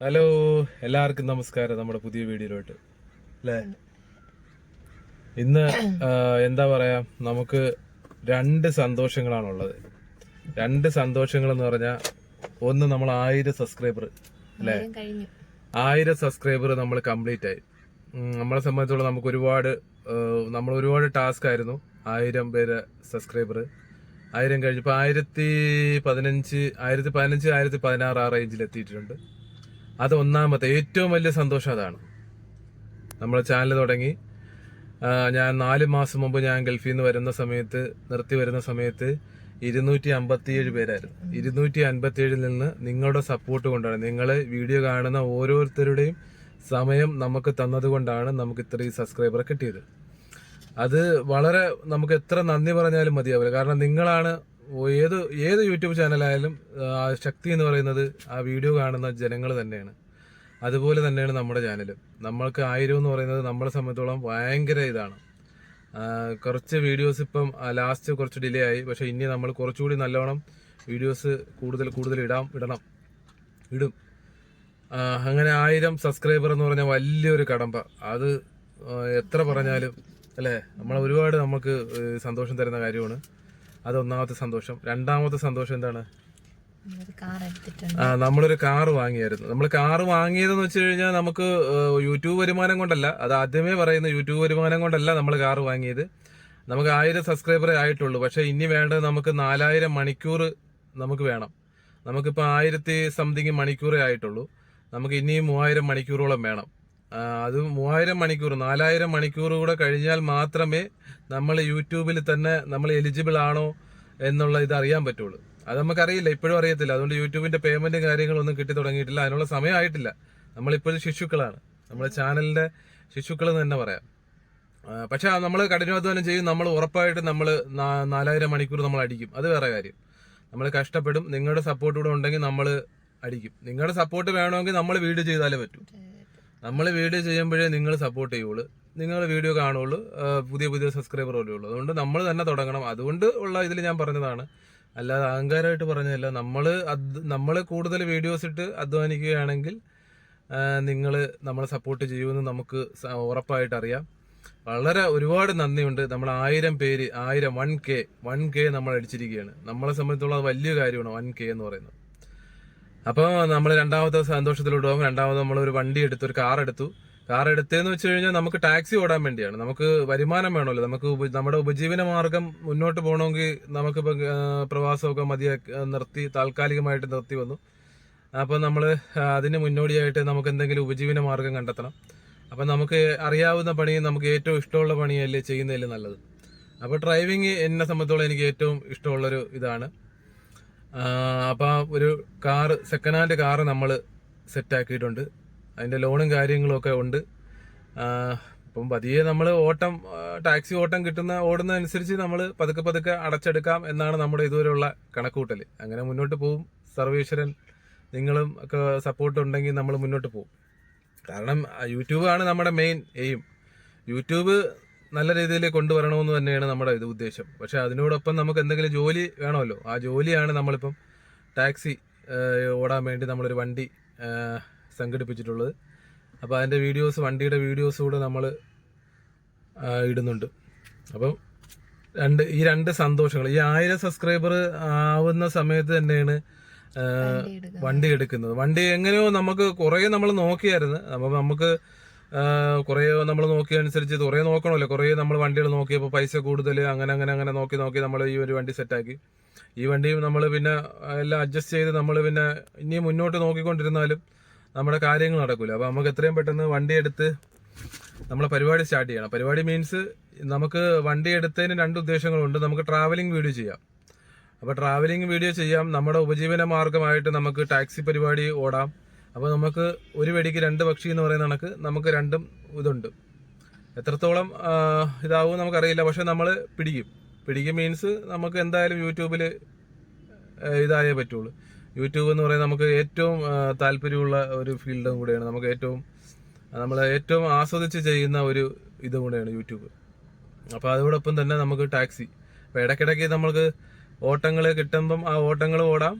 Hello എല്ലാവർക്കും നമസ്കാരം നമ്മുടെ പുതിയ വീഡിയോയിലോട്ട്. അല്ലേ? ഇന്ന് എന്താ പറയാ നമുക്ക് രണ്ട് സന്തോഷങ്ങളാണുള്ളത്. രണ്ട് സന്തോഷങ്ങൾ എന്ന് പറഞ്ഞാൽ ഒന്ന് നമ്മൾ ആയിരം സബ്സ്ക്രൈബർ അല്ലേ? ആയിരം സബ്സ്ക്രൈബർ നമ്മൾ കംപ്ലീറ്റ് ആയി നമ്മളെ സംബന്ധിച്ചോളം നമുക്ക് ഒരുപാട് നമ്മൾ ഒരുപാട് ടാസ്ക് ആയിരുന്നു ആയിരം പേര് സബ്സ്ക്രൈബർ ആയിരം കഴിഞ്ഞപ്പോൾ ആയിരത്തി പതിനഞ്ച് ആയിരത്തി പതിനഞ്ച് ആയിരത്തി പതിനാറ് ആ റേഞ്ചിൽ എത്തിയിട്ടുണ്ട് അത് ഒന്നാമത്തെ ഏറ്റവും വലിയ സന്തോഷം അതാണ്. നമ്മൾ ചാനൽ തുടങ്ങി. ഞാൻ നാല് മാസം മുമ്പ് ഞാൻ ഗൾഫിൽ നിന്ന് വരുന്ന സമയത്ത് നിർത്തി വരുന്ന സമയത്ത് ഇരുന്നൂറ്റി അമ്പത്തിയേഴ് പേരായിരുന്നു. ഇരുന്നൂറ്റി അൻപത്തിയേഴിൽ നിന്ന് നിങ്ങളുടെ സപ്പോർട്ട് കൊണ്ടാണ്. നിങ്ങൾ വീഡിയോ കാണുന്ന ഓരോരുത്തരുടെയും സമയം നമുക്ക് തന്നതുകൊണ്ടാണ് നമുക്ക് ഇത്രയും സബ്സ്ക്രൈബർ കിട്ടിയത്. അത് വളരെ നമുക്ക് എത്ര നന്ദി പറഞ്ഞാലും മതിയാവില്ല. കാരണം നിങ്ങളാണ് ഏത് ഏത് യൂട്യൂബ് ചാനലായാലും ശക്തി എന്ന് പറയുന്നത് ആ വീഡിയോ കാണുന്ന ജനങ്ങൾ തന്നെയാണ്. അതുപോലെ തന്നെയാണ് നമ്മുടെ ചാനലും. നമ്മൾക്ക് ആയിരം എന്ന് പറയുന്നത് നമ്മളെ സംബന്ധിച്ചോളം ഭയങ്കര ഇതാണ്. കുറച്ച് വീഡിയോസ് ഇപ്പം ലാസ്റ്റ് കുറച്ച് ഡിലേ ആയി. പക്ഷെ ഇനി നമ്മൾ കുറച്ചുകൂടി നല്ലോണം വീഡിയോസ് കൂടുതൽ കൂടുതൽ ഇടാം ഇടണം ഇടും. അങ്ങനെ ആയിരം സബ്സ്ക്രൈബർ എന്ന് പറഞ്ഞാൽ വലിയൊരു കടമ്പ. അത് എത്ര പറഞ്ഞാലും അല്ലേ? നമ്മൾ ഒരുപാട് നമുക്ക് സന്തോഷം തരുന്ന കാര്യമാണ്. അത് ഒന്നാമത്തെ സന്തോഷം. രണ്ടാമത്തെ സന്തോഷം എന്താണ്? ആ നമ്മളൊരു കാർ വാങ്ങിയായിരുന്നു. നമ്മൾ കാർ വാങ്ങിയതെന്ന് വെച്ച് കഴിഞ്ഞാൽ നമുക്ക് യൂട്യൂബ് വരുമാനം കൊണ്ടല്ല. അത് ആദ്യമേ പറയുന്ന യൂട്യൂബ് വരുമാനം കൊണ്ടല്ല നമ്മൾ കാർ വാങ്ങിയത്. നമുക്ക് ആയിരം സബ്സ്ക്രൈബറേ ആയിട്ടുള്ളൂ. പക്ഷെ ഇനി വേണ്ടത് നമുക്ക് നാലായിരം മണിക്കൂർ നമുക്ക് വേണം. നമുക്കിപ്പോൾ ആയിരത്തി സംതിങ് മണിക്കൂറേ ആയിട്ടുള്ളൂ. നമുക്ക് ഇനിയും മൂവായിരം മണിക്കൂറോളം വേണം. അത് മൂവായിരം മണിക്കൂർ നാലായിരം മണിക്കൂർ കൂടെ കഴിഞ്ഞാൽ മാത്രമേ നമ്മൾ യൂട്യൂബിൽ തന്നെ നമ്മൾ എലിജിബിൾ ആണോ എന്നുള്ള ഇത് അറിയാൻ പറ്റുള്ളൂ. അത് നമുക്കറിയില്ല ഇപ്പോഴും അറിയത്തില്ല. അതുകൊണ്ട് യൂട്യൂബിന്റെ പേയ്മെന്റും കാര്യങ്ങളൊന്നും കിട്ടി തുടങ്ങിയിട്ടില്ല. അതിനുള്ള സമയമായിട്ടില്ല നമ്മളിപ്പോഴും ശിശുക്കളാണ്. നമ്മുടെ ചാനലിന്റെ ശിശുക്കൾ എന്ന് തന്നെ പറയാം. പക്ഷെ നമ്മൾ കഠിനാധ്വാനം ചെയ്യും. നമ്മൾ ഉറപ്പായിട്ട് നമ്മൾ നാലായിരം മണിക്കൂർ നമ്മൾ അടിക്കും. അത് വേറെ കാര്യം. നമ്മൾ കഷ്ടപ്പെടും. നിങ്ങളുടെ സപ്പോർട്ട് കൂടെ ഉണ്ടെങ്കിൽ നമ്മൾ അടിക്കും. നിങ്ങളുടെ സപ്പോർട്ട് വേണമെങ്കിൽ നമ്മൾ വീട് ചെയ്താലേ പറ്റൂ. നമ്മൾ വീഡിയോ ചെയ്യുമ്പോഴേ നിങ്ങൾ സപ്പോർട്ട് ചെയ്യുള്ളൂ. നിങ്ങൾ വീഡിയോ കാണുള്ളൂ. പുതിയ പുതിയ സബ്സ്ക്രൈബർ ഉള്ളൂ. അതുകൊണ്ട് നമ്മൾ തന്നെ തുടങ്ങണം. അതുകൊണ്ട് ഉള്ള ഇതിൽ ഞാൻ പറഞ്ഞതാണ്. അല്ലാതെ അഹങ്കാരമായിട്ട് പറഞ്ഞതല്ല. നമ്മൾ നമ്മൾ കൂടുതൽ വീഡിയോസ് ഇട്ട് അധ്വാനിക്കുകയാണെങ്കിൽ നിങ്ങൾ നമ്മളെ സപ്പോർട്ട് ചെയ്യുമെന്ന് നമുക്ക് ഉറപ്പായിട്ട് അറിയാം. വളരെ ഒരുപാട് നന്ദിയുണ്ട്. നമ്മൾ ആയിരം പേര് ആയിരം വൺ കെ വൺ കെ നമ്മൾ അടിച്ചിരിക്കുകയാണ് നമ്മളെ സംബന്ധിച്ചുള്ള വലിയ കാര്യമാണ് വൺ കെ എന്ന് പറയുന്നത്. അപ്പോൾ നമ്മൾ രണ്ടാമത്തെ സന്തോഷത്തിലോട്ട് പോകും. രണ്ടാമത് നമ്മൾ ഒരു വണ്ടി എടുത്തു ഒരു കാർ എടുത്തു. കാർ എടുത്തതെന്ന് വെച്ച് കഴിഞ്ഞാൽ നമുക്ക് ടാക്സി ഓടാൻ വേണ്ടിയാണ്. നമുക്ക് വരുമാനം വേണമല്ലോ. നമുക്ക് നമ്മുടെ ഉപജീവന മാർഗം മുന്നോട്ട് പോകണമെങ്കിൽ നമുക്കിപ്പോൾ പ്രവാസമൊക്കെ മതിയാക്കി നിർത്തി താൽക്കാലികമായിട്ട് നിർത്തി വന്നു. അപ്പോൾ നമ്മൾ അതിന് മുന്നോടിയായിട്ട് നമുക്ക് എന്തെങ്കിലും ഉപജീവന മാർഗം കണ്ടെത്തണം. അപ്പം നമുക്ക് അറിയാവുന്ന പണി നമുക്ക് ഏറ്റവും ഇഷ്ടമുള്ള പണിയല്ലേ ചെയ്യുന്നതിൽ നല്ലത്. അപ്പോൾ ഡ്രൈവിങ് എന്നെ സംബന്ധിച്ചോളം എനിക്ക് ഏറ്റവും ഇഷ്ടമുള്ളൊരു ഇതാണ്. അപ്പോൾ ഒരു കാറ് സെക്കൻഡ് ഹാൻഡ് കാറ് നമ്മൾ സെറ്റാക്കിയിട്ടുണ്ട് അതിന്റെ ലോണും കാര്യങ്ങളൊക്കെ ഉണ്ട്. അപ്പം പതിയെ നമ്മൾ ഓട്ടം ടാക്സി ഓട്ടം കിട്ടുന്ന ഓടുന്ന അനുസരിച്ച് നമ്മൾ പതുക്കെ പതുക്കെ അടച്ചെടുക്കാം എന്നാണ് നമ്മുടെ ഇതുവരെയുള്ള കണക്കൂട്ടൽ അങ്ങനെ മുന്നോട്ട് പോകും സർവേശ്വരൻ നിങ്ങളും ഒക്കെ സപ്പോർട്ട് ഉണ്ടെങ്കിൽ നമ്മൾ മുന്നോട്ട് പോകും കാരണം യൂട്യൂബാണ് നമ്മുടെ മെയിൻ എയിം യൂട്യൂബ് നല്ല രീതിയിൽ കൊണ്ടുവരണമെന്ന് തന്നെയാണ് നമ്മുടെ ഇത് ഉദ്ദേശം. പക്ഷെ അതിനോടൊപ്പം നമുക്ക് എന്തെങ്കിലും ജോലി വേണമല്ലോ. ആ ജോലിയാണ് നമ്മളിപ്പം ടാക്സി ഓടാൻ വേണ്ടി നമ്മളൊരു വണ്ടി സംഘടിപ്പിച്ചിട്ടുള്ളത്. അപ്പോൾ അതിന്റെ വീഡിയോസ് വണ്ടിയുടെ വീഡിയോസ് കൂടെ നമ്മൾ ഇടുന്നുണ്ട്. അപ്പം രണ്ട് ഈ രണ്ട് സന്തോഷങ്ങൾ. ഈ ആയിരം സബ്സ്ക്രൈബർ ആവുന്ന സമയത്ത് തന്നെയാണ് വണ്ടി എടുക്കുന്നത്. വണ്ടി എങ്ങനെയോ നമുക്ക് കുറേ നമ്മൾ നോക്കിയായിരുന്നു. അപ്പം നമുക്ക് കുറേ നമ്മൾ നോക്കിയ അനുസരിച്ച് കുറേ നോക്കണമല്ലോ. കുറേ നമ്മൾ വണ്ടികൾ നോക്കിയപ്പോൾ പൈസ കൂടുതൽ അങ്ങനെ അങ്ങനെ അങ്ങനെ നോക്കി നോക്കി നമ്മൾ ഈ ഒരു വണ്ടി സെറ്റാക്കി ഈ വണ്ടിയും നമ്മൾ പിന്നെ എല്ലാം അഡ്ജസ്റ്റ് ചെയ്ത് നമ്മൾ പിന്നെ ഇനി മുന്നോട്ട് നോക്കിക്കൊണ്ടിരുന്നാലും നമ്മുടെ കാര്യങ്ങൾ നടക്കില്ല അപ്പോൾ നമുക്ക് എത്രയും പെട്ടെന്ന് വണ്ടി എടുത്ത് നമ്മളെ പരിപാടി സ്റ്റാർട്ട് ചെയ്യണം. പരിപാടി മീൻസ് നമുക്ക് വണ്ടി എടുത്തതിന് രണ്ട് ഉദ്ദേശങ്ങളുണ്ട്. നമുക്ക് ട്രാവലിംഗ് വീഡിയോ ചെയ്യാം. അപ്പോൾ ട്രാവലിംഗ് വീഡിയോ ചെയ്യാം. നമ്മുടെ ഉപജീവന മാർഗമായിട്ട് നമുക്ക് ടാക്സി പരിപാടി ഓടാം. അപ്പോൾ നമുക്ക് ഒരു വെടിക്ക് രണ്ട് പക്ഷി എന്ന് പറയുന്ന കണക്ക് നമുക്ക് രണ്ടും ഇതുണ്ട്. എത്രത്തോളം ഇതാവും നമുക്കറിയില്ല. പക്ഷെ നമ്മൾ പിടിക്കും. പിടിക്കും മീൻസ് നമുക്ക് എന്തായാലും യൂട്യൂബിൽ ഇതായേ പറ്റുള്ളൂ. യൂട്യൂബ് എന്ന് പറയുന്നത് നമുക്ക് ഏറ്റവും താല്പര്യമുള്ള ഒരു ഫീൽഡും കൂടെയാണ്. നമുക്ക് ഏറ്റവും നമ്മൾ ഏറ്റവും ആസ്വദിച്ച് ചെയ്യുന്ന ഒരു ഇതും കൂടെയാണ് യൂട്യൂബ്. അപ്പോൾ അതോടൊപ്പം തന്നെ നമുക്ക് ടാക്സി. അപ്പോൾ ഇടയ്ക്കിടയ്ക്ക് നമുക്ക് ഓട്ടങ്ങൾ കിട്ടുമ്പം ആ ഓട്ടങ്ങൾ ഓടാം.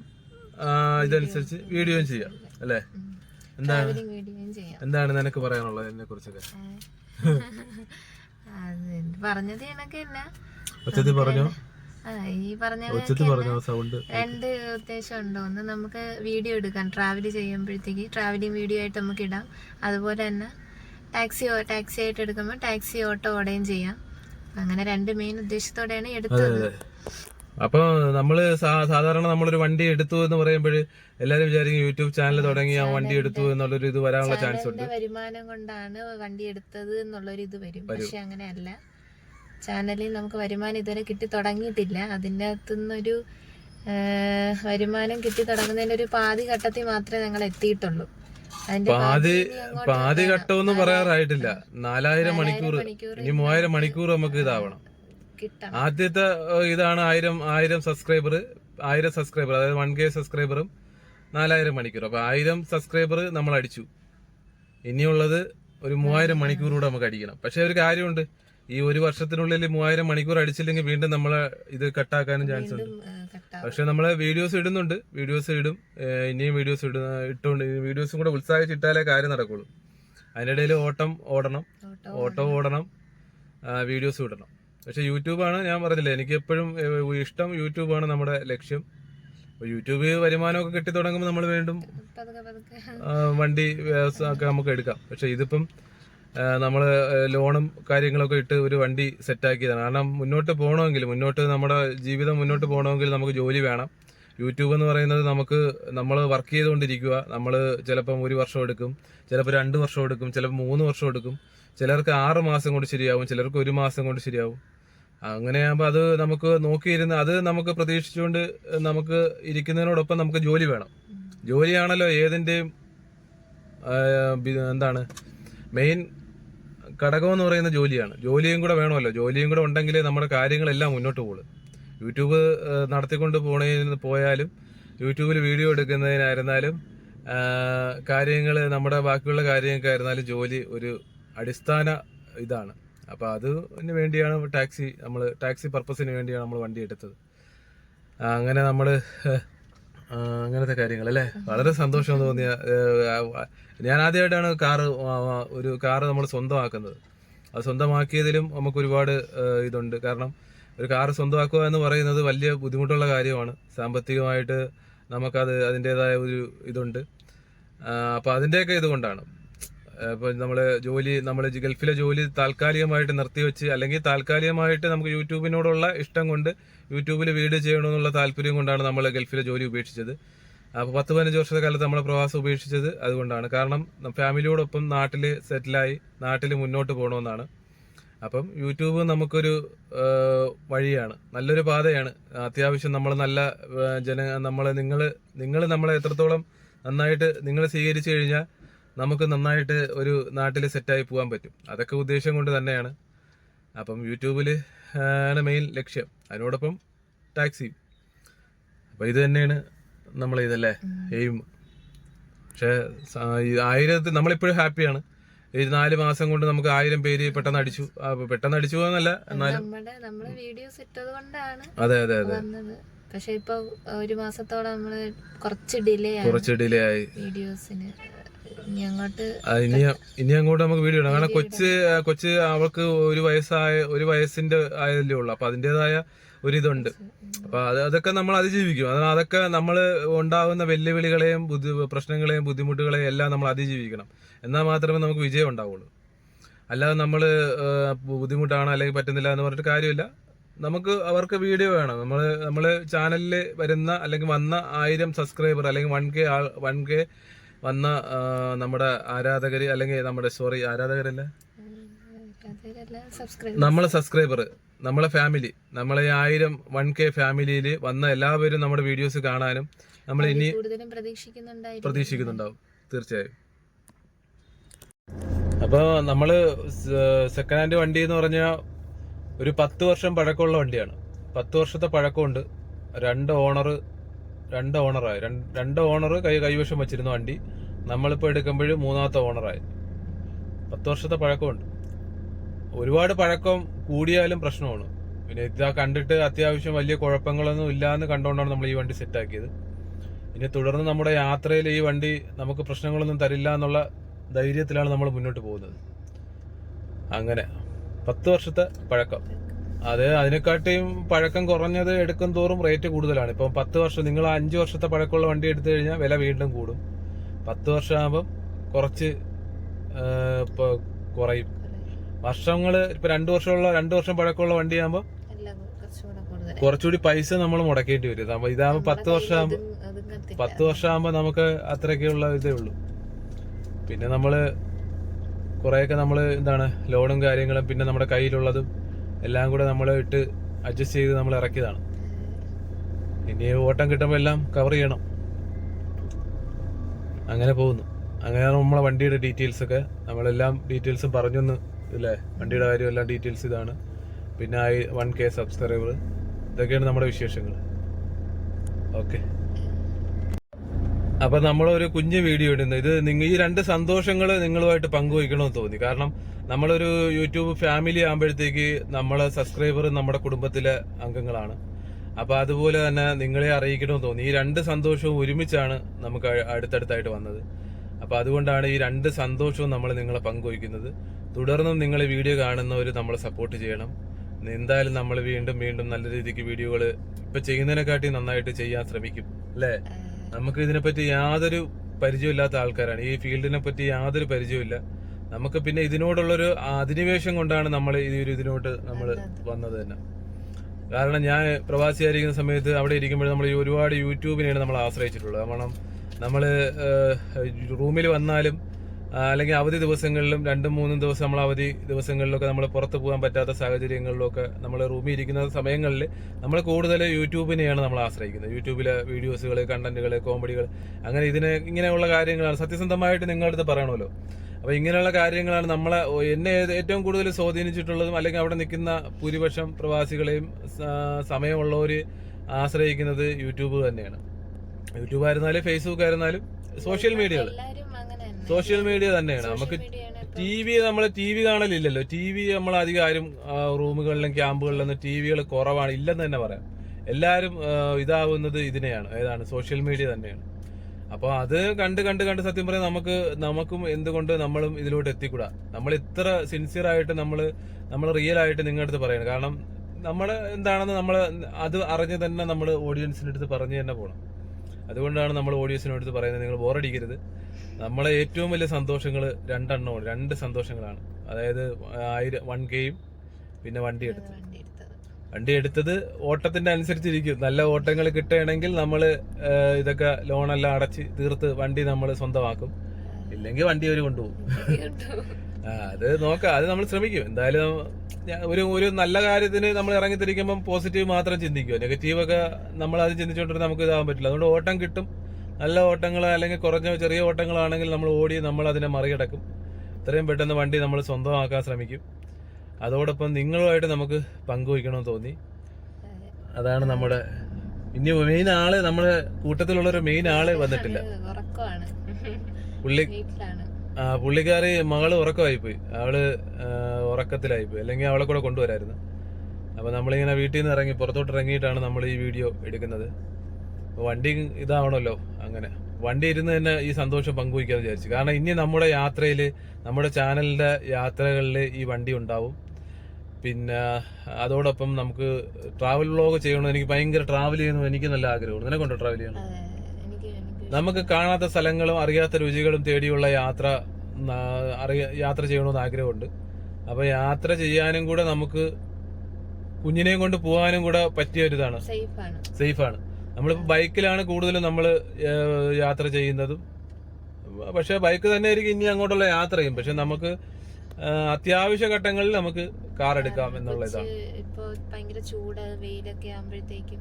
ഇതനുസരിച്ച് വീഡിയോയും ചെയ്യാം. അല്ലേ? എന്താണ്? എന്താണ് നിനക്ക് പറയാനുള്ളത് എന്നെ കുറിച്ചൊക്കെ? പറഞ്ഞത് കണക്ക് തന്നെ ഉച്ചത്തിൽ പറഞ്ഞോ? ഈ പറഞ്ഞ ഉച്ചത്തിൽ പറഞ്ഞോ സൗണ്ട്? രണ്ട് ഉദ്ദേശം ഉണ്ടോ? ഒന്ന് നമുക്ക് വീഡിയോ എടുക്കാം. ട്രാവൽ ചെയ്യുമ്പോഴത്തേക്ക് ട്രാവലിംഗ് വീഡിയോ ആയിട്ട് നമുക്ക് ഇടാം. അതുപോലെ തന്നെ ടാക്സി ടാക്സി ആയിട്ട് എടുക്കുമ്പോൾ ടാക്സി ഓട്ടോ ഓടുകയും ചെയ്യാം. അങ്ങനെ രണ്ട് മെയിൻ ഉദ്ദേശത്തോടെയാണ് എടുത്തത്. അപ്പൊ നമ്മൾ സാ- സാധാരണ നമ്മളൊരു വണ്ടി എടുത്തു എന്ന് പറയുമ്പോൾ എല്ലാരും വിചാരിക്കും യൂട്യൂബ് ചാനൽ തുടങ്ങി ആ വണ്ടി എടുത്തു എന്നുള്ളൊരു ഇത് വരാനുള്ള ചാൻസ് ഉണ്ട്. വരുമാനം കൊണ്ടാണ് വണ്ടി എടുത്തത് എന്നുള്ളൊരു ഇത് വരും. പക്ഷെ അങ്ങനെയല്ല. ചാനലിൽ നമുക്ക് വരുമാനം ഇതുവരെ കിട്ടി തുടങ്ങിയിട്ടില്ല. അതിന്റെ അകത്തുനിന്നൊരു വരുമാനം കിട്ടി തുടങ്ങുന്നതിന്റെ ഒരു പാതി ഘട്ടത്തിൽ മാത്രമേ ഞങ്ങൾ എത്തിയിട്ടുള്ളൂ. പാതി പാതി ഘട്ടമൊന്നും പറയാറായിട്ടില്ല. നാലായിരം മണിക്കൂർ ഇനി മൂവായിരം മണിക്കൂർ നമുക്ക് ഇതാവണം. ആദ്യത്തെ ഇതാണ് ആയിരം ആയിരം സബ്സ്ക്രൈബർ ആയിരം സബ്സ്ക്രൈബർ അതായത് വൺ കെ സബ്സ്ക്രൈബറും നാലായിരം മണിക്കൂർ. അപ്പൊ ആയിരം സബ്സ്ക്രൈബർ നമ്മൾ അടിച്ചു. ഇനിയുള്ളത് ഒരു മൂവായിരം മണിക്കൂർ കൂടെ നമുക്ക് അടിക്കണം. പക്ഷെ ഒരു കാര്യമുണ്ട്. ഈ ഒരു വർഷത്തിനുള്ളിൽ മൂവായിരം മണിക്കൂർ അടിച്ചില്ലെങ്കിൽ വീണ്ടും നമ്മൾ ഇത് കട്ടാക്കാനും ചാൻസ് ഉണ്ട്. പക്ഷെ നമ്മളെ വീഡിയോസ് ഇടുന്നുണ്ട്. വീഡിയോസ് ഇടും. ഇനിയും വീഡിയോസ് ഇടുന്ന ഇട്ടുകൊണ്ട് വീഡിയോസും കൂടെ ഉത്സാഹിച്ചിട്ടാലേ കാര്യം നടക്കുള്ളൂ. അതിനിടയിൽ ഓട്ടം ഓടണം. ഓട്ടോ ഓടണം. വീഡിയോസ് ഇടണം. പക്ഷെ യൂട്യൂബാണ് ഞാൻ പറഞ്ഞില്ലേ എനിക്ക് എപ്പോഴും ഇഷ്ടം യൂട്യൂബാണ് നമ്മുടെ ലക്ഷ്യം. യൂട്യൂബ് വരുമാനമൊക്കെ കിട്ടി തുടങ്ങുമ്പോൾ നമ്മൾ വീണ്ടും വണ്ടി ഒക്കെ നമുക്ക് എടുക്കാം. പക്ഷെ ഇതിപ്പം നമ്മൾ ലോണും കാര്യങ്ങളൊക്കെ ഇട്ട് ഒരു വണ്ടി സെറ്റാക്കിയതാണ്. കാരണം മുന്നോട്ട് പോകണമെങ്കിൽ മുന്നോട്ട് നമ്മുടെ ജീവിതം മുന്നോട്ട് പോകണമെങ്കിൽ നമുക്ക് ജോലി വേണം. യൂട്യൂബ് എന്ന് പറയുന്നത് നമുക്ക് നമ്മൾ വർക്ക് ചെയ്തുകൊണ്ടിരിക്കുക. നമ്മൾ ചിലപ്പം ഒരു വർഷം എടുക്കും ചിലപ്പോൾ രണ്ട് വർഷം എടുക്കും ചിലപ്പോൾ മൂന്ന് വർഷം എടുക്കും. ചിലർക്ക് ആറ് മാസം കൊണ്ട് ശരിയാവും ചിലർക്ക് ഒരു മാസം കൊണ്ട് ശരിയാവും. അങ്ങനെയാകുമ്പോൾ അത് നമുക്ക് നോക്കിയിരുന്ന് അത് നമുക്ക് പ്രതീക്ഷിച്ചുകൊണ്ട് നമുക്ക് ഇരിക്കുന്നതിനോടൊപ്പം നമുക്ക് ജോലി വേണം. ജോലിയാണല്ലോ ഏതിന്റെയും എന്താണ് മെയിൻ ഘടകം എന്ന് പറയുന്ന ജോലിയാണ്. ജോലിയും കൂടെ വേണമല്ലോ. ജോലിയും കൂടെ ഉണ്ടെങ്കിലേ നമ്മുടെ കാര്യങ്ങളെല്ലാം മുന്നോട്ട് പോകുള്ളൂ. യൂട്യൂബ് നടത്തിക്കൊണ്ട് പോണതിന് പോയാലും യൂട്യൂബിൽ വീഡിയോ എടുക്കുന്നതിനായിരുന്നാലും കാര്യങ്ങൾ നമ്മുടെ ബാക്കിയുള്ള കാര്യങ്ങൾക്കായിരുന്നാലും ജോലി ഒരു അടിസ്ഥാന ഇതാണ്. അപ്പോൾ അതിന് വേണ്ടിയാണ് ടാക്സി നമ്മൾ ടാക്സി പർപ്പസിന് വേണ്ടിയാണ് നമ്മൾ വണ്ടി എടുത്തത്. അങ്ങനെ നമ്മൾ അങ്ങനത്തെ കാര്യങ്ങൾ അല്ലേ വളരെ സന്തോഷം തോന്നിയ ഞാൻ ആദ്യമായിട്ടാണ് കാറ് ഒരു കാറ് നമ്മൾ സ്വന്തമാക്കുന്നത്. അത് സ്വന്തമാക്കിയതിലും നമുക്ക് ഒരുപാട് ഇതുണ്ട്. കാരണം ഒരു കാറ് സ്വന്തമാക്കുക എന്ന് പറയുന്നത് വലിയ ബുദ്ധിമുട്ടുള്ള കാര്യമാണ്. സാമ്പത്തികമായിട്ട് നമുക്കത് അതിന്റെതായ ഒരു ഇതുണ്ട്. അപ്പോൾ അതിന്റെയൊക്കെ ഇതുകൊണ്ടാണ്. ഇപ്പോൾ നമ്മൾ ജോലി നമ്മൾ ഗൾഫിലെ ജോലി താൽക്കാലികമായിട്ട് നിർത്തിവെച്ച് അല്ലെങ്കിൽ താൽക്കാലികമായിട്ട് നമുക്ക് യൂട്യൂബിനോടുള്ള ഇഷ്ടം കൊണ്ട് യൂട്യൂബിൽ വീഡിയോ ചെയ്യണമെന്നുള്ള താല്പര്യം കൊണ്ടാണ് നമ്മൾ ഗൾഫിലെ ജോലി ഉപേക്ഷിച്ചത്. അപ്പോൾ പത്ത് പതിനഞ്ച് വർഷത്തെ കാലത്ത് നമ്മൾ പ്രവാസം ഉപേക്ഷിച്ചത് അതുകൊണ്ടാണ്. കാരണം ഫാമിലിയോടൊപ്പം നാട്ടിൽ സെറ്റിലായി നാട്ടിൽ മുന്നോട്ട് പോകണമെന്നാണ് അപ്പം യൂട്യൂബ് നമുക്കൊരു വഴിയാണ് നല്ലൊരു പാതയാണ്. അത്യാവശ്യം നമ്മൾ നല്ല ജന നമ്മൾ നിങ്ങൾ നിങ്ങൾ നമ്മളെ എത്രത്തോളം നന്നായിട്ട് നിങ്ങൾ സ്വീകരിച്ചു കഴിഞ്ഞാൽ നമുക്ക് നന്നായിട്ട് ഒരു നാട്ടിൽ സെറ്റായി പോകാൻ പറ്റും. അതൊക്കെ ഉദ്ദേശം കൊണ്ട് തന്നെയാണ്. അപ്പം യൂട്യൂബിൽ ആണ് മെയിൻ ലക്ഷ്യം. അതിനോടൊപ്പം ടാക്സി അപ്പം ഇത് തന്നെയാണ് നമ്മൾ ഇതല്ലേ എയിം പക്ഷേ ആയിരത്തി നമ്മളിപ്പോഴും ഹാപ്പിയാണ് ഈ നാല് മാസം കൊണ്ട് നമുക്ക് ആയിരം പേര് പെട്ടെന്ന് അടിച്ചു. പെട്ടെന്ന് അടിച്ചു എന്നല്ല എന്നാലും വീഡിയോസ് ഇട്ടത് കൊണ്ടാണ് അതെ അതെ അതെ. പക്ഷെ ഇപ്പൊ ഒരു മാസത്തോടെ നമ്മൾ കുറച്ച് ഡിലേ കുറച്ച് ഡിലേ ആയി. വീഡിയോസിന് ഇനി ഇനി അങ്ങോട്ട് നമുക്ക് വീഡിയോ ഇടാം. കാരണം കൊച്ച് കൊച്ച് അവൾക്ക് ഒരു വയസ്സായ ഒരു വയസ്സിന്റെ ആയതല്ലേ ഉള്ളു. അപ്പൊ അതിന്റേതായ ഒരിതുണ്ട്. അപ്പൊ അത് അതൊക്കെ നമ്മൾ അതിജീവിക്കും. അതാണ് അതൊക്കെ നമ്മൾ ഉണ്ടാകുന്ന വെല്ലുവിളികളെയും ബുദ്ധി പ്രശ്നങ്ങളെയും ബുദ്ധിമുട്ടുകളെയും എല്ലാം നമ്മൾ അതിജീവിക്കണം. എന്നാൽ മാത്രമേ നമുക്ക് വിജയം ഉണ്ടാവുള്ളൂ. അല്ലാതെ നമ്മൾ ബുദ്ധിമുട്ടാണ് അല്ലെങ്കിൽ പറ്റുന്നില്ല എന്ന് പറഞ്ഞിട്ട് കാര്യമില്ല. നമുക്ക് അവർക്ക് വീഡിയോ വേണം. നമ്മൾ നമ്മൾ ചാനലിൽ വരുന്ന അല്ലെങ്കിൽ വന്ന ആയിരം സബ്സ്ക്രൈബർ അല്ലെങ്കിൽ വൺ കെ വൺ കെ വന്ന നമ്മുടെ ആരാധകർ അല്ലെങ്കിൽ നമ്മുടെ സോറി ആരാധകരല്ല? നമ്മളെ സബ്സ്ക്രൈബർ നമ്മളെ ഫാമിലി നമ്മളെ ആയിരം വൺ കെ ഫാമിലിയിൽ വന്ന എല്ലാവരും നമ്മുടെ വീഡിയോസ് കാണാനും നമ്മൾ ഇനി പ്രതീക്ഷിക്കുന്നുണ്ടാവും. തീർച്ചയായും. അപ്പോൾ നമ്മൾ സെക്കൻഡ് ഹാൻഡ് വണ്ടി എന്ന് പറഞ്ഞാൽ ഒരു പത്ത് വർഷം പഴക്കമുള്ള വണ്ടിയാണ്. പത്ത് വർഷത്തെ പഴക്കമുണ്ട്. രണ്ട് ഓണർ രണ്ട് ഓണറായി. രണ്ട് ഓണർ കൈ കൈവശം വെച്ചിരുന്ന വണ്ടി നമ്മളിപ്പോൾ എടുക്കുമ്പോൾ മൂന്നാമത്തെ ഓണറായി. പത്ത് വർഷത്തെ പഴക്കമുണ്ട്. ഒരുപാട് പഴക്കം കൂടിയാലും പ്രശ്നമാണ്. പിന്നെ ഇതാ കണ്ടിട്ട് അത്യാവശ്യം വലിയ കുഴപ്പങ്ങളൊന്നും ഇല്ല എന്ന് കണ്ടുകൊണ്ടാണ് നമ്മൾ ഈ വണ്ടി സെറ്റാക്കിയത്. ഇനി തുടർന്ന് നമ്മുടെ യാത്രയിൽ ഈ വണ്ടി നമുക്ക് പ്രശ്നങ്ങളൊന്നും തരില്ല എന്നുള്ള ധൈര്യത്തിലാണ് നമ്മൾ മുന്നോട്ട് പോകുന്നത്. അങ്ങനെ. പത്ത് വർഷത്തെ പഴക്കം. അത് അതിനെക്കാട്ടിയും പഴക്കം കുറഞ്ഞത് എടുക്കും തോറും റേറ്റ് കൂടുതലാണ്. ഇപ്പം പത്ത് വർഷം നിങ്ങൾ അഞ്ച് വർഷത്തെ പഴക്കമുള്ള വണ്ടി എടുത്തു കഴിഞ്ഞാൽ വില വീണ്ടും കൂടും. പത്ത് വർഷമാകുമ്പം കുറച്ച് ഇപ്പോൾ കുറയും. വർഷങ്ങൾ ഇപ്പം രണ്ട് വർഷമുള്ള രണ്ട് വർഷം പഴക്കമുള്ള വണ്ടിയാകുമ്പോൾ കുറച്ചുകൂടെ പൈസ നമ്മൾ മുടക്കേണ്ടി വരും. അപ്പൊ ഇതാകുമ്പോൾ പത്ത് വർഷമാകുമ്പോൾ പത്ത് വർഷമാകുമ്പോൾ നമുക്ക് അത്രയൊക്കെയുള്ള ഇതേ ഉള്ളൂ. പിന്നെ നമ്മൾ കുറേയൊക്കെ നമ്മൾ എന്താണ് ലോണും കാര്യങ്ങളും പിന്നെ നമ്മുടെ കയ്യിലുള്ളതും എല്ലാം കൂടെ നമ്മൾ ഇട്ട് അഡ്ജസ്റ്റ് ചെയ്ത് നമ്മൾ ഇറക്കിയതാണ്. ഇനി ഓട്ടം കിട്ടുമ്പോൾ എല്ലാം കവർ ചെയ്യണം. അങ്ങനെ പോകുന്നു. അങ്ങനെയാണ് നമ്മളെ വണ്ടിയുടെ ഡീറ്റെയിൽസ് ഒക്കെ. നമ്മളെല്ലാം ഡീറ്റെയിൽസും പറഞ്ഞൊന്ന് ഇല്ലേ? വണ്ടിയുടെ കാര്യം എല്ലാം ഡീറ്റെയിൽസ് ഇതാണ്. പിന്നെ വൺ കെ സബ്സ്ക്രൈബർ ഇതൊക്കെയാണ് നമ്മുടെ വിശേഷങ്ങൾ. ഓക്കെ അപ്പൊ നമ്മളൊരു കുഞ്ഞു വീഡിയോ ഇടുന്നു. ഇത് നിങ്ങൾ ഈ രണ്ട് സന്തോഷങ്ങൾ നിങ്ങളുമായിട്ട് പങ്കുവയ്ക്കണമെന്ന് തോന്നി. കാരണം നമ്മളൊരു യൂട്യൂബ് ഫാമിലി ആകുമ്പോഴത്തേക്ക് നമ്മളെ സബ്സ്ക്രൈബർ നമ്മുടെ കുടുംബത്തിലെ അംഗങ്ങളാണ്. അപ്പൊ അതുപോലെ തന്നെ നിങ്ങളെ അറിയിക്കണമെന്ന് തോന്നി. ഈ രണ്ട് സന്തോഷവും ഒരുമിച്ചാണ് നമുക്ക് അടുത്തടുത്തായിട്ട് വന്നത്. അപ്പൊ അതുകൊണ്ടാണ് ഈ രണ്ട് സന്തോഷവും നമ്മൾ നിങ്ങളെ പങ്കുവയ്ക്കുന്നത്. തുടർന്നും നിങ്ങൾ വീഡിയോ കാണുന്നവർ നമ്മളെ സപ്പോർട്ട് ചെയ്യണം. എന്തായാലും നമ്മൾ വീണ്ടും വീണ്ടും നല്ല രീതിക്ക് വീഡിയോകൾ ഇപ്പൊ ചെയ്യുന്നതിനെക്കാട്ടി നന്നായിട്ട് ചെയ്യാൻ ശ്രമിക്കും. അല്ലേ? നമുക്ക് ഇതിനെപ്പറ്റി യാതൊരു പരിചയമില്ലാത്ത ആൾക്കാരാണ്. ഈ ഫീൽഡിനെ പറ്റി യാതൊരു പരിചയമില്ല നമുക്ക് പിന്നെ ഇതിനോടുള്ളൊരു അധിനിവേശം കൊണ്ടാണ് നമ്മൾ ഈ ഒരു ഇതിനോട്ട് നമ്മൾ വന്നത് തന്നെ. കാരണം ഞാൻ പ്രവാസിയായിരിക്കുന്ന സമയത്ത് അവിടെ ഇരിക്കുമ്പോൾ നമ്മൾ ഈ ഒരുപാട് യൂട്യൂബിനെയാണ് നമ്മൾ ആശ്രയിച്ചിട്ടുള്ളത്. കാരണം നമ്മൾ റൂമിൽ വന്നാലും അല്ലെങ്കിൽ അവധി ദിവസങ്ങളിലും രണ്ടും മൂന്നും ദിവസം നമ്മൾ അവധി ദിവസങ്ങളിലൊക്കെ നമ്മൾ പുറത്ത് പോകാൻ പറ്റാത്ത സാഹചര്യങ്ങളിലൊക്കെ നമ്മൾ റൂമിൽ ഇരിക്കുന്ന സമയങ്ങളിൽ നമ്മൾ കൂടുതൽ യൂട്യൂബിനെയാണ് നമ്മൾ ആശ്രയിക്കുന്നത്. യൂട്യൂബിലെ വീഡിയോസുകൾ കണ്ടന്റുകൾ കോമഡികൾ അങ്ങനെ ഇതിനെ ഇങ്ങനെയുള്ള കാര്യങ്ങളാണ്. സത്യസന്ധമായിട്ട് നിങ്ങളുടെ അടുത്ത് പറയണമല്ലോ. അപ്പോൾ ഇങ്ങനെയുള്ള കാര്യങ്ങളാണ് നമ്മളെ എന്നെ ഏറ്റവും കൂടുതൽ സ്വാധീനിച്ചിട്ടുള്ളതും അല്ലെങ്കിൽ അവിടെ നിൽക്കുന്ന ഭൂരിപക്ഷം പ്രവാസികളെയും സമയമുള്ളവർ ആശ്രയിക്കുന്നത് യൂട്യൂബ് തന്നെയാണ്. യൂട്യൂബ് ആയിരുന്നാലും ഫേസ്ബുക്ക് ആയിരുന്നാലും സോഷ്യൽ മീഡിയകൾ. സോഷ്യൽ മീഡിയ തന്നെയാണ്. നമുക്ക്. ടി വി നമ്മൾ ടി വി കാണലില്ലല്ലോ. ടി വി നമ്മൾ അധികം ആരും റൂമുകളിലും ക്യാമ്പുകളിലും ടി വികൾ കുറവാണ് ഇല്ലെന്ന് തന്നെ പറയാം. എല്ലാവരും ഇതാവുന്നത് ഇതിനെയാണ്. ഏതാണ്? സോഷ്യൽ മീഡിയ തന്നെയാണ്. അപ്പോൾ അത് കണ്ട് കണ്ട് കണ്ട് സത്യം പറയാം നമുക്ക് നമുക്കും എന്തുകൊണ്ട് നമ്മളും ഇതിലോട്ട് എത്തിക്കൂടാ? നമ്മൾ ഇത്ര സിൻസിയർ ആയിട്ട് നമ്മൾ നമ്മൾ റിയൽ ആയിട്ട് നിങ്ങളുടെ അടുത്ത് പറയണം. കാരണം നമ്മൾ എന്താണെന്ന് നമ്മൾ അത് അറിഞ്ഞ് തന്നെ നമ്മൾ ഓഡിയൻസിന്റെ അടുത്ത് പറഞ്ഞു തന്നെ പോകണം അതുകൊണ്ടാണ് നമ്മൾ ഓഡിയൻസിന്റെ അടുത്ത് പറയുന്നത് നിങ്ങൾ ബോറടിക്കരുത് നമ്മളെ ഏറ്റവും വലിയ സന്തോഷങ്ങൾ രണ്ടെണ്ണമാണ് രണ്ട് സന്തോഷങ്ങളാണ്. അതായത് ആയിരം വൺ കെയും പിന്നെ വണ്ടി എടുത്ത് വണ്ടി എടുത്തത്. ഓട്ടത്തിന്റെ അനുസരിച്ചിരിക്കും. നല്ല ഓട്ടങ്ങൾ കിട്ടുകയാണെങ്കിൽ നമ്മൾ ഇതൊക്കെ ലോണെല്ലാം അടച്ച് തീർത്ത് വണ്ടി നമ്മൾ സ്വന്തമാക്കും. ഇല്ലെങ്കിൽ വണ്ടി അവർ കൊണ്ടുപോകും. അത് നോക്കാം. അത് നമ്മൾ ശ്രമിക്കും. എന്തായാലും ഒരു ഒരു നല്ല കാര്യത്തിന് നമ്മൾ ഇറങ്ങിത്തിരിക്കുമ്പോൾ പോസിറ്റീവ് മാത്രം ചിന്തിക്കുക. നെഗറ്റീവ് ഒക്കെ നമ്മൾ അത് ചിന്തിച്ചുകൊണ്ടിരുന്ന നമുക്ക് ഇതാവാൻ പറ്റില്ല. അതുകൊണ്ട് ഓട്ടം കിട്ടും. നല്ല ഓട്ടങ്ങൾ അല്ലെങ്കിൽ കുറഞ്ഞ ചെറിയ ഓട്ടങ്ങളാണെങ്കിൽ നമ്മൾ ഓടി നമ്മൾ അതിനെ മറികടക്കും. ഇത്രയും പെട്ടെന്ന് വണ്ടി നമ്മൾ സ്വന്തമാക്കാൻ ശ്രമിക്കും. അതോടൊപ്പം നിങ്ങളുമായിട്ട് നമുക്ക് പങ്കുവയ്ക്കണമെന്ന് തോന്നി. അതാണ് നമ്മുടെ ഇനി മെയിൻ ആൾ നമ്മുടെ കൂട്ടത്തിലുള്ളൊരു മെയിൻ ആൾ വന്നിട്ടില്ല. പുള്ളി പുള്ളിക്കാരി മകൾ ഉറക്കമായിപ്പോയി. അവൾ ഉറക്കത്തിലായിപ്പോയി. അല്ലെങ്കിൽ അവളെ കൂടെ കൊണ്ടുവരായിരുന്നു. അപ്പോൾ നമ്മളിങ്ങനെ വീട്ടിൽ നിന്ന് ഇറങ്ങി പുറത്തോട്ട് ഇറങ്ങിയിട്ടാണ് നമ്മൾ ഈ വീഡിയോ എടുക്കുന്നത്. വണ്ടി ഇതാവണല്ലോ അങ്ങനെ. വണ്ടി ഇരുന്ന് തന്നെ ഈ സന്തോഷം പങ്കുവയ്ക്കാന്ന് വിചാരിച്ചു. കാരണം ഇനി നമ്മുടെ യാത്രയിൽ നമ്മുടെ ചാനലിന്റെ യാത്രകളിൽ ഈ വണ്ടി ഉണ്ടാവും. പിന്നെ അതോടൊപ്പം നമുക്ക് ട്രാവൽ വ്ളോഗ് ചെയ്യണമെന്ന് എനിക്ക് ഭയങ്കര ട്രാവൽ ചെയ്യണമെന്ന് എനിക്ക് നല്ല ആഗ്രഹമാണ് നിനക്കൊണ്ടോ ട്രാവൽ ചെയ്യണം നമുക്ക് കാണാത്ത സ്ഥലങ്ങളും അറിയാത്ത രുചികളും തേടിയുള്ള യാത്ര അറിയ യാത്ര ചെയ്യണമെന്ന് ആഗ്രഹമുണ്ട്. അപ്പൊ യാത്ര ചെയ്യാനും കൂടെ നമുക്ക് കുഞ്ഞിനെയും കൊണ്ട് പോകാനും കൂടെ പറ്റിയ ഒരു ഇതാണ്. സേഫാണ്. നമ്മളിപ്പോ ബൈക്കിലാണ് കൂടുതലും നമ്മൾ യാത്ര ചെയ്യുന്നതും. പക്ഷെ ബൈക്ക് തന്നെ ആയിരിക്കും ഇനി അങ്ങോട്ടുള്ള യാത്രയും പക്ഷെ നമുക്ക് അത്യാവശ്യ ഘട്ടങ്ങളിൽ നമുക്ക് കാർ എടുക്കാം എന്നുള്ള ഇതാണ്. ഇപ്പൊ ഭയങ്കര ചൂട് വെയിലൊക്കെ ആകുമ്പോഴത്തേക്കും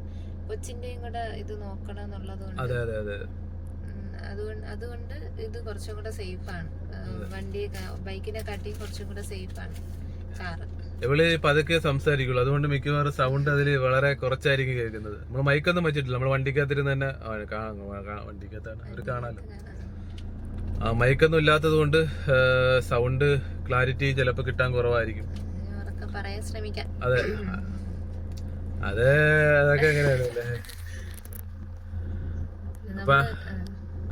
കൊച്ചിന്റെയും കൂടെ ഇത് നോക്കണം എന്നുള്ളതുകൊണ്ട്. അതെ അതെ അതെ. അതുകൊണ്ട് അതുകൊണ്ട് ഇത് കുറച്ചും കൂടെ സേഫാണ്. വണ്ടി ബൈക്കിനെ കാട്ടി കുറച്ചും കൂടെ സേഫാണ്. കാറ്. ഇവൾ പതുക്കെ സംസാരിക്കുള്ളൂ. അതുകൊണ്ട് മിക്കവാറും സൗണ്ട് അതിൽ വളരെ കുറച്ചായിരിക്കും കേൾക്കുന്നത്. നമ്മൾ മൈക്കൊന്നും വെച്ചിട്ടില്ല. നമ്മൾ വണ്ടിക്കകത്തിരുന്ന് തന്നെ വണ്ടിക്കകത്താണ്. അവർ കാണാലോ? ആ മൈക്കൊന്നും ഇല്ലാത്തത് കൊണ്ട് സൗണ്ട് ക്ലാരിറ്റി ചിലപ്പോൾ കിട്ടാൻ കുറവായിരിക്കും. അതെ. അതെ അതൊക്കെ എങ്ങനെയാണ് അല്ലേ അപ്പൊ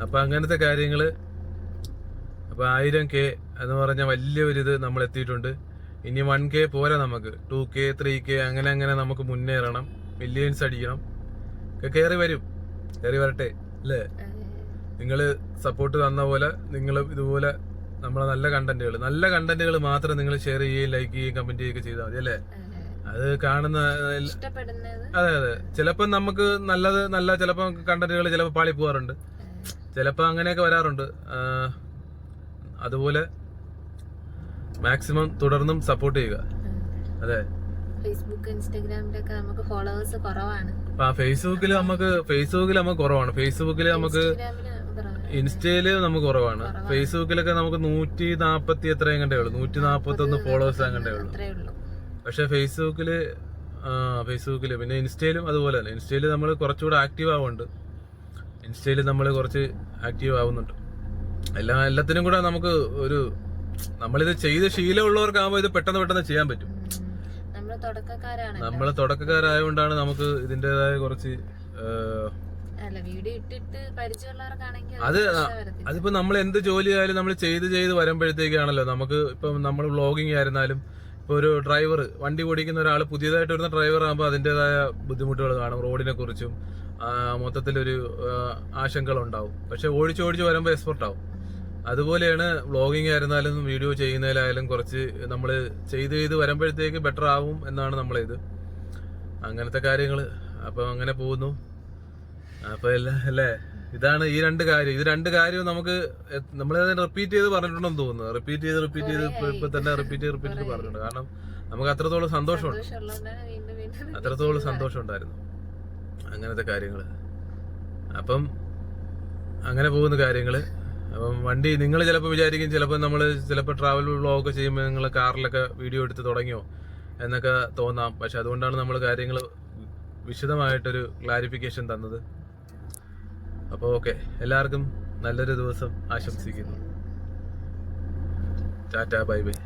അപ്പൊ അങ്ങനത്തെ കാര്യങ്ങൾ അപ്പോൾ ആയിരം കെ എന്ന് പറഞ്ഞ വലിയൊരിത് നമ്മൾ എത്തിയിട്ടുണ്ട് ഇനി വൺ കെ പോരാ നമുക്ക്. ടു കെ ത്രീ കെ അങ്ങനെ അങ്ങനെ നമുക്ക് മുന്നേറണം. മില്യൻസ് അടിക്കണം. ഒക്കെ കയറി വരും. കയറി വരട്ടെ അല്ലേ? നിങ്ങൾ സപ്പോർട്ട് തന്ന പോലെ നിങ്ങൾ ഇതുപോലെ നമ്മളെ നല്ല കണ്ടന്റുകൾ നല്ല കണ്ടന്റുകൾ മാത്രം നിങ്ങൾ ഷെയർ ചെയ്യുകയും ലൈക്ക് ചെയ്യുകയും കമന്റ് ചെയ്യുകയൊക്കെ ചെയ്താൽ മതി അല്ലേ? അത് കാണുന്ന അതെ അതെ. ചിലപ്പോൾ നമുക്ക് നല്ലത് നല്ല ചിലപ്പോൾ കണ്ടന്റുകൾ ചിലപ്പോൾ പാളി പോകാറുണ്ട് ചിലപ്പോൾ അങ്ങനെയൊക്കെ വരാറുണ്ട്. അതുപോലെ മാക്സിമം തുടർന്നും സപ്പോർട്ട് ചെയ്യുക. അതെ. ഫേസ്ബുക്ക് ഇൻസ്റ്റാഗ്രാമിലൊക്കെ നമുക്ക് ഫോളോവേഴ്സ് കുറവാണ്. അപ്പൊ ആ ഫേസ്ബുക്കിൽ നമുക്ക് ഫേസ്ബുക്കിൽ നമുക്ക് കുറവാണ്. ഫേസ്ബുക്കിൽ നമുക്ക്. ഇൻസ്റ്റയിൽ നമുക്ക് കുറവാണ്. ഫേസ്ബുക്കിലൊക്കെ നമുക്ക് നൂറ്റി നാപ്പത്തി എത്ര കണ്ടേ ഉള്ളു. നൂറ്റി നാപ്പത്തി ഒന്ന് ഫോളോവേഴ്സ് അങ്ങണ്ടേ ഉള്ളൂ. പക്ഷെ ഫേസ്ബുക്കിൽ ഫേസ്ബുക്കിൽ പിന്നെ ഇൻസ്റ്റയിലും അതുപോലെ തന്നെ. ഇൻസ്റ്റയിൽ നമ്മൾ കുറച്ചുകൂടെ ആക്റ്റീവ് ആവുന്നുണ്ട് ഇൻസ്റ്റയിൽ നമ്മൾ കുറച്ച് ആക്റ്റീവ് ആവുന്നുണ്ട്. എല്ലാ എല്ലാത്തിനും കൂടെ നമുക്ക് ഒരു നമ്മളിത് ചെയ്ത് ശീലമുള്ളവർക്കാകുമ്പോൾ ഇത് പെട്ടെന്ന് പെട്ടെന്ന് ചെയ്യാൻ പറ്റും. നമ്മൾ തുടക്കക്കാരായതുകൊണ്ടാണ് നമുക്ക് ഇതിന്റെതായ കുറച്ച് അത് അതിപ്പോ നമ്മൾ എന്ത് ജോലി ആയാലും നമ്മൾ ചെയ്ത് ചെയ്ത് വരുമ്പോഴത്തേക്കാണല്ലോ നമുക്ക് ഇപ്പം നമ്മൾ വ്ളോഗിങ് ആയിരുന്നാലും ഇപ്പൊ ഒരു ഡ്രൈവർ വണ്ടി ഓടിക്കുന്ന ഒരാൾ പുതിയതായിട്ട് വരുന്ന ഡ്രൈവർ ആകുമ്പോൾ അതിന്റെതായ ബുദ്ധിമുട്ടുകൾ കാണും. റോഡിനെ കുറിച്ചും മൊത്തത്തിലൊരു ആശങ്കകളുണ്ടാവും പക്ഷെ ഓടിച്ച് ഓടിച്ച് വരുമ്പോൾ എക്സ്പെർട്ട് ആവും. അതുപോലെയാണ് വ്ളോഗിങ് ആയിരുന്നാലും വീഡിയോ ചെയ്യുന്നതിലായാലും കുറച്ച് നമ്മൾ ചെയ്ത് ചെയ്ത് വരുമ്പോഴത്തേക്ക് ബെറ്റർ ആവും എന്നാണ് നമ്മളിത്. അങ്ങനത്തെ കാര്യങ്ങൾ അപ്പം അങ്ങനെ പോകുന്നു. അപ്പോൾ എല്ലാം അല്ലേ? ഇതാണ് ഈ രണ്ട് കാര്യം. ഇത് രണ്ട് കാര്യവും നമുക്ക് നമ്മൾ റിപ്പീറ്റ് ചെയ്ത് പറഞ്ഞിട്ടുണ്ടെന്ന് തോന്നുന്നു. റിപ്പീറ്റ് ചെയ്ത് റിപ്പീറ്റ് ചെയ്ത് ഇപ്പൊ- തന്നെ റിപ്പീറ്റ് ചെയ്ത് റിപ്പീറ്റ് ചെയ്ത് പറഞ്ഞിട്ടുണ്ട്. കാരണം നമുക്ക് അത്രത്തോളം സന്തോഷമുണ്ട്. അത്രത്തോളം സന്തോഷമുണ്ടായിരുന്നു അങ്ങനത്തെ കാര്യങ്ങൾ അപ്പം അങ്ങനെ പോകുന്ന കാര്യങ്ങൾ അപ്പം വണ്ടി നിങ്ങൾ ചിലപ്പോൾ വിചാരിക്കും ചിലപ്പോൾ നമ്മൾ ചിലപ്പോൾ ട്രാവൽ വ്ളോഗ് ചെയ്യുമ്പോൾ നിങ്ങൾ കാറിലൊക്കെ വീഡിയോ എടുത്ത് തുടങ്ങിയോ എന്നൊക്കെ തോന്നാം. പക്ഷെ അതുകൊണ്ടാണ് നമ്മൾ കാര്യങ്ങൾ വിശദമായിട്ടൊരു ക്ലാരിഫിക്കേഷൻ തന്നത്. അപ്പോൾ ഓക്കെ എല്ലാവർക്കും നല്ലൊരു ദിവസം ആശംസിക്കുന്നു. Tata bye bye.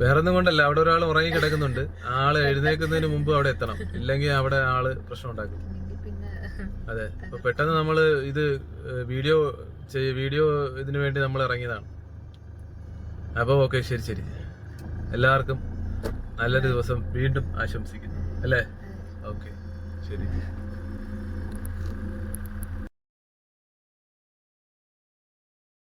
വേറൊന്നും കൊണ്ടല്ല അവിടെ ഒരാൾ ഉറങ്ങി കിടക്കുന്നുണ്ട്. ആൾ എഴുന്നേൽക്കുന്നതിന് മുമ്പ് അവിടെ എത്തണം. ഇല്ലെങ്കിൽ അവിടെ ആൾ പ്രശ്നം ഉണ്ടാക്കും. അതെ അപ്പൊ പെട്ടെന്ന് നമ്മൾ ഇത് വീഡിയോ വീഡിയോ ഇതിനു വേണ്ടി നമ്മൾ ഇറങ്ങിയതാണ്. അപ്പോൾ ഓക്കെ ശരി ശരി. എല്ലാവർക്കും നല്ലൊരു ദിവസം വീണ്ടും ആശംസിക്കുന്നു. അല്ലേ? ഓക്കെ ശരി.